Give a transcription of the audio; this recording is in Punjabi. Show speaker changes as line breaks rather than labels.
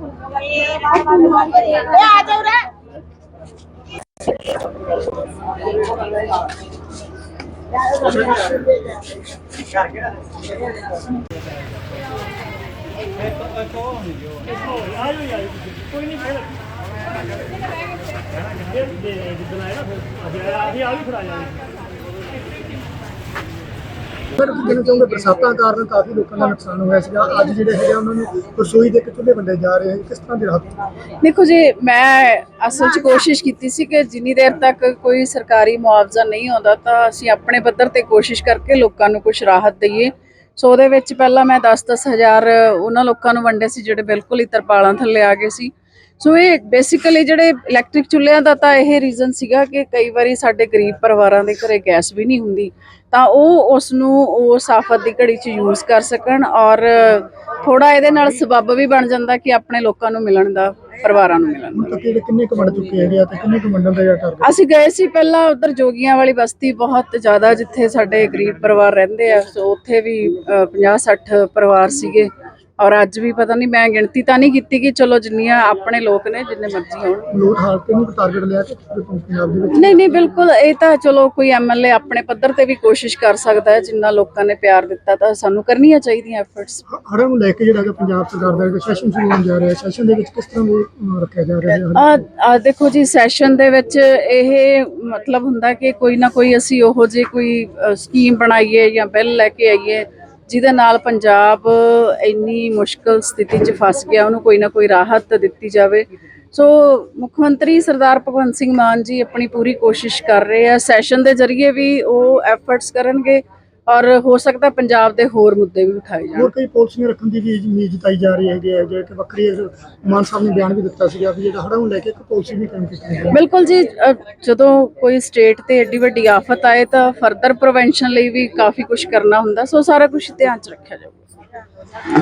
ਇਹ ਆ ਜਾਓ ਰੇ
ਕੋਈ ਨਹੀਂ ਫਿਰ ਇਹ ਨਾ ਫਿਰ ਅਸੀਂ ਆ ਵੀ ਫਿਰ ਆ
ਸਰ ਕੀ ਚਾਹੁੰਦੇ ਬਰਸਾਤਾਂ ਕਾਰਨ ਕਾਫੀ ਲੋਕਾਂ ਦਾ ਨੁਕਸਾਨ ਹੋਇਆ ਸੀਗਾ। ਅੱਜ ਜਿਹੜੇ ਹੈਗੇ ਉਹਨਾਂ ਨੂੰ ਰਸੋਈ ਦੇ ਇੱਕ ਚੁੱਲ੍ਹੇ ਜਾ ਰਹੇ ਆ। ਕਿਸ ਤਰ੍ਹਾਂ ਦੀ ਰਾਹਤ
ਦੇਖੋ ਜੀ, ਮੈਂ ਅਸਲ 'ਚ ਕੋਸ਼ਿਸ਼ ਕੀਤੀ ਸੀ ਕਿ ਜਿੰਨੀ ਦੇਰ ਤੱਕ ਕੋਈ ਸਰਕਾਰੀ ਮੁਆਵਜ਼ਾ ਨਹੀਂ ਆਉਂਦਾ, ਤਾਂ ਅਸੀਂ ਆਪਣੇ ਪੱਧਰ ਤੇ ਕੋਸ਼ਿਸ਼ ਕਰਕੇ ਲੋਕਾਂ ਨੂੰ ਕੁਝ ਰਾਹਤ ਦਈਏ। ਸੋ ਉਹਦੇ ਵਿੱਚ ਪਹਿਲਾਂ ਮੈਂ 10-10 ਹਜ਼ਾਰ ਉਹਨਾਂ ਲੋਕਾਂ ਨੂੰ ਵੰਡੇ ਸੀ, ਜਿਹੜੇ ਬਿਲਕੁਲ ਹੀ ਤਰਪਾਲਾਂ ਥੱਲੇ ਆ ਗਏ ਸੀ। ਸੋ ਇਹ ਬੇਸਿਕਲੀ ਜਿਹੜੇ ਇਲੈਕਟ੍ਰਿਕ ਚੁੱਲ੍ਹਿਆਂ ਦਾ ਤਾਂ ਇਹ ਰੀਜ਼ਨ ਸੀਗਾ ਕਿ ਕਈ ਵਾਰੀ ਸਾਡੇ ਗਰੀਬ ਪਰਿਵਾਰਾਂ ਦੇ ਘਰੇ ਗੈਸ ਵੀ ਨਹੀਂ ਹੁੰਦੀ। ਤਾਂ ਉਹ ਉਸ ਨੂੰ ਉਸ ਆਫਤ ਦੀ ਘੜੀ 'ਚ ਯੂਜ਼ ਕਰ ਸਕਣ ਔਰ ਥੋੜਾ ਇਹਦੇ ਨਾਲ ਸਬੱਬ ਵੀ ਬਣ ਜਾਂਦਾ ਕਿ ਆਪਣੇ ਲੋਕਾਂ ਨੂੰ ਮਿਲਣ ਦਾ ਪਰਿਵਾਰਾਂ ਨੂੰ ਮਿਲਣ ਦਾ।
ਹੁਣ ਤੱਕ ਜਿਹੜੇ ਕਿੰਨੇ ਕੁ ਵੰਡ ਚੁੱਕੇ ਹੈਗੇ ਆ ਤੇ ਕਿੰਨੇ ਕੁ ਵੰਡਣ ਦਾ ਟਾਰਗੇਟ
ਅਸੀਂ ਗਏ ਸੀ ਪਹਿਲਾਂ ਉਧਰ ਜੋਗੀਆਂ ਵਾਲੀ ਬਸਤੀ ਬਹੁਤ ਜ਼ਿਆਦਾ ਜਿੱਥੇ ਸਾਡੇ ਗਰੀਬ ਪਰਿਵਾਰ ਰਹਿੰਦੇ ਆ। ਸੋ ਉੱਥੇ ਵੀ 50 60 ਪਰਿਵਾਰ ਸੀਗੇ। ਔਰ ਅੱਜ ਵੀ ਪਤਾ ਨਹੀਂ ਮੈਂ ਗਿਣਤੀ ਤਾਂ ਨਹੀਂ ਕੀਤੀ ਕਿ ਚਲੋ ਜਿੰਨੀਆਂ ਆਪਣੇ ਲੋਕ ਨੇ ਜਿੰਨੇ ਮਰਜ਼ੀ ਹੋਣ।
ਲੋਡ ਹਾਲਤ ਨੂੰ ਟਾਰਗੇਟ ਲਿਆ ਕਿ ਪੰਜਾਬ ਦੇ ਵਿੱਚ
ਨਹੀਂ ਨਹੀਂ ਬਿਲਕੁਲ ਇਹ ਤਾਂ ਚਲੋ ਕੋਈ ਐਮਐਲਏ ਆਪਣੇ ਪੱਧਰ ਤੇ ਵੀ ਕੋਸ਼ਿਸ਼ ਕਰ ਸਕਦਾ ਹੈ ਜਿੰਨਾ ਲੋਕਾਂ ਨੇ ਪਿਆਰ ਦਿੱਤਾ ਤਾਂ ਸਾਨੂੰ ਕਰਨੀਆਂ ਚਾਹੀਦੀਆਂ ਐਫਰਟਸ
ਹੜ੍ਹਾਂ ਨੂੰ ਲੈ ਕੇ ਜਿਹੜਾ ਹੈਗਾ ਪੰਜਾਬ ਸਰਕਾਰ ਦਾ ਸੈਸ਼ਨ ਸ਼ੁਰੂ ਹੋਣ ਜਾ ਰਿਹਾ ਸੈਸ਼ਨ ਦੇ ਵਿੱਚ ਕਿਸ ਤਰ੍ਹਾਂ ਦੇ ਅਮ, ਰੱਖਿਆ ਜਾ ਰਿਹਾ ਹੈ?
ਆ ਦੇਖੋ ਜੀ ਸੈਸ਼ਨ ਦੇ ਵਿੱਚ ਇਹ ਮਤਲਬ ਹੁੰਦਾ ਕਿ ਕੋਈ ਨਾ ਕੋਈ ਅਸੀਂ ਉਹੋ ਜਿਹੀ ਕੋਈ ਸਕੀਮ ਬਣਾਈਏ ਜਾਂ ਬਿੱਲ ਲੈ ਕੇ ਆਈਏ ਜਿਹਦੇ ਨਾਲ ਪੰਜਾਬ ਇੰਨੀ ਮੁਸ਼ਕਲ ਸਥਿਤੀ 'ਚ ਫਸ ਗਿਆ, ਉਹਨੂੰ ਕੋਈ ਨਾ ਕੋਈ ਰਾਹਤ ਦਿੱਤੀ ਜਾਵੇ। ਸੋ ਮੁੱਖ ਮੰਤਰੀ ਸਰਦਾਰ ਭਗਵੰਤ ਸਿੰਘ ਮਾਨ ਜੀ ਆਪਣੀ ਪੂਰੀ ਕੋਸ਼ਿਸ਼ ਕਰ ਰਹੇ ਆ। ਸੈਸ਼ਨ ਦੇ ਜ਼ਰੀਏ ਵੀ ਉਹ ਐਫਰਟਸ ਕਰਨਗੇ। ਔਰ ਹੋ ਸਕਦਾ ਪੰਜਾਬ ਦੇ ਹੋਰ ਮੁੱਦੇ ਵੀ ਉਠਾਏ ਜਾਣ।
ਹੋਰ ਕਈ ਪਾਲਿਸੀਆਂ ਰੱਖਣ ਦੀ ਵੀ ਉਮੀਦ ਜਤਾਈ ਜਾ ਰਹੀ ਹੈਗੀ ਹੈ ਜਿਵੇਂ ਕਿ ਵੱਖਰੀ ਮਾਨ ਸਾਹਿਬ ਨੇ ਬਿਆਨ ਵੀ ਦਿੱਤਾ ਸੀਗਾ ਵੀ ਜਿਹੜਾ ਹੜ੍ਹਾਂ ਨੂੰ ਲੈ ਕੇ ਇੱਕ ਪਾਲਿਸੀ ਵੀ ਕਾਇਮ ਕੀਤੀ ਹੈ।
ਬਿਲਕੁਲ ਜੀ ਜਦੋਂ ਕੋਈ ਸਟੇਟ ਤੇ ਏਡੀ ਵੱਡੀ ਆਫਤ ਆਏ ਤਾਂ ਫਰਦਰ ਪ੍ਰੀਵੈਂਸ਼ਨ ਲਈ ਵੀ ਕਾਫੀ ਕੁਝ ਕਰਨਾ ਹੁੰਦਾ ਸੋ ਸਾਰਾ ਕੁਝ ਧਿਆਨ ਚ ਰੱਖਿਆ ਜਾਊਗਾ।